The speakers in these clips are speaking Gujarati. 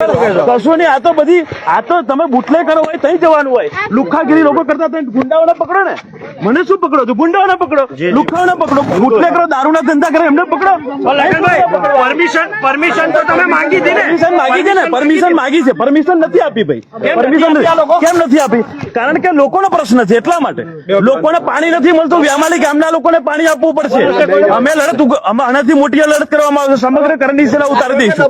Hello. કશું નહીં આ તો બધી આ તો તમે બુટલે કરો હોય તઈ જવાનું હોય. લુખાગીરી લોકો કરતા તો ગુંડાઓને પકડો ને. મને શું પકડો છો? ગુંડાઓને પકડો. લુખાઓને પકડો. બુટલે કરો દારૂના ધંધા કરે એમને પકડો. પરમિશન પરમિશન તો તમે માંગી હતી ને. પરમિશન માંગી છે ને? પરમિશન માંગી છે. પરમિશન નથી આપી ભાઈ. પરમિશન કેમ નથી આપી? કારણ કે લોકોનો પ્રશ્ન છે એટલા માટે. લોકોને પાણી નથી મળતું વ્યામાલી ગામના લોકોને પાણી આપવું પડશે. અમે લડત આનાથી મોટી લડત કરવામાં આવશે સમગ્ર કરણી સેના ઉતારી દઈશું.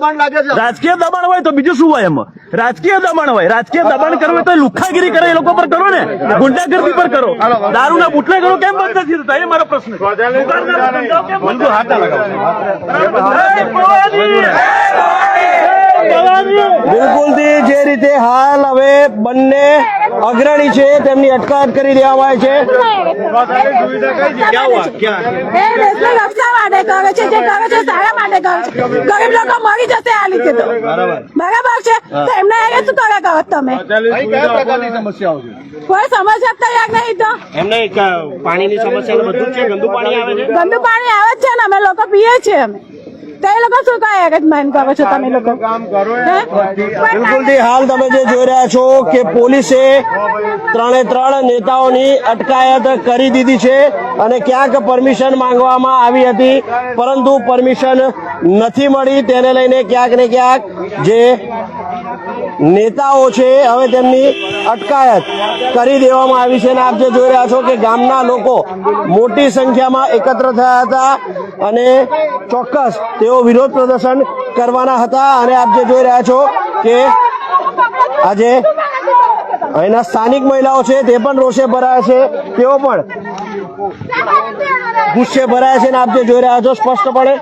રાજકીય દબાણ હોય તો બીજું શું? હોય એમાં. રાજકીય દબાણ હોય રાજકીય દબાણ કરવું હોય તો લુખાગીરી કરે એ લોકો પર કરો ને. ગુંડાગર્દી પર કરો. દારૂના બુટલે કરો કેમ બંધ નથી થતા? એ મારો પ્રશ્ન! બિલકુલથી જે રીતે હાલ હવે બંને અગ્રણી છે તેમની અટકાયત કરી દેવામાં આવી છે. ગરીબ લોકો મરી જશે આ લીધે તો. બરાબર. છે? તો એમને અહીંયા શું કરે કહો તમે? કોઈ સમસ્યા તૈયાર નહીં તો. એમને પાણીની સમસ્યા બધું છે? ગંદુ પાણી આવે છે? ગંદુ પાણી આવે છે ને અમે લોકો પીએ છીએ અમે. તો લોકો શું કહે? કરો છો તમે લોકો? હાલ તમે જે જોઈ રહ્યા છો કે પોલીસે ત્રણે ત્રણ નેતાઓની અટકાયત કરી દીધી છે અને ક્યાંક પરમિશન માંગવામાં આવી હતી પરંતુ પરમિશન નથી મળી તેને લઈને ક્યાંક ને ક્યાંક જે નેતાઓ છે, હવે તેમની અટકાયત કરી દેવામાં આવી છે અને આપ જે જોઈ રહ્યા છો કે ગામના લોકો મોટી સંખ્યામાં એકત્ર થયા હતા અને ચોક્કસ તેઓ વિરોધ પ્રદર્શન કરવાના હતા અને આપ જે જોઈ રહ્યા છો કે આજે અહીંના સ્થાનિક મહિલાઓ છે, તે પણ રોષે ભરાયા છે, તેઓ પણ ગુસ્સે ભરાયા છે અને આપ જે જોઈ રહ્યા છો સ્પષ્ટપણે